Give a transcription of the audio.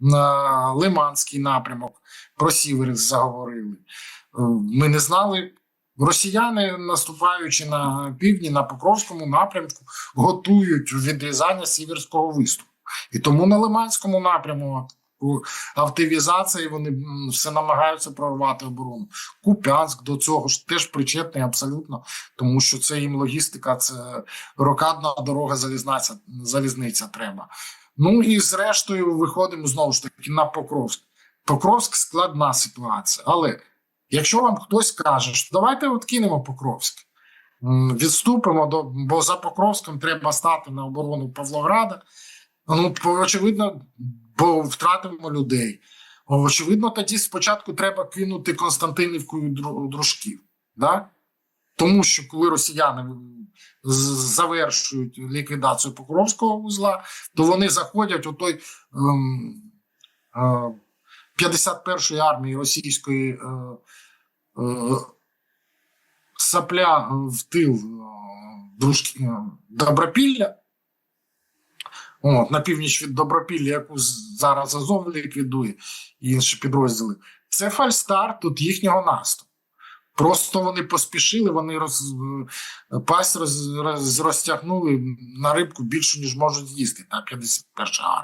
на Лиманський напрямок, про сівер заговорили. Е, Ми не знали. Росіяни, наступаючи на півдні, на Покровському напрямку, готують відрізання сіверського виступу. І тому на Лиманському напрямку у активізації вони все намагаються прорвати оборону. Куп'янськ до цього ж теж причетний абсолютно, тому що це їм логістика, це рокадна дорога, залізниця, залізниця треба. Ну і зрештою виходимо знову ж таки на Покровськ. Покровськ складна ситуація. Але якщо вам хтось каже, що давайте от кинемо Покровськ, відступимо до бо за Покровськом треба стати на оборону Павлограда. Ну, очевидно, бо втратимо людей. Очевидно, тоді спочатку треба кинути Константинівку і дружків. Да? Тому що коли росіяни завершують ліквідацію Покровського вузла, то вони заходять у той ем, е, 51-ї армії російської е, е, сапля в тил е, дружки, е, Добропілля. От, на північ від Добропілля, яку зараз Азов ліквідує і інші підрозділи. Це фальстарт тут їхнього наступу. Просто вони поспішили, вони роз, пасть роз, роз, розтягнули на рибку більше, ніж можуть з'їсти. Та 51 армія.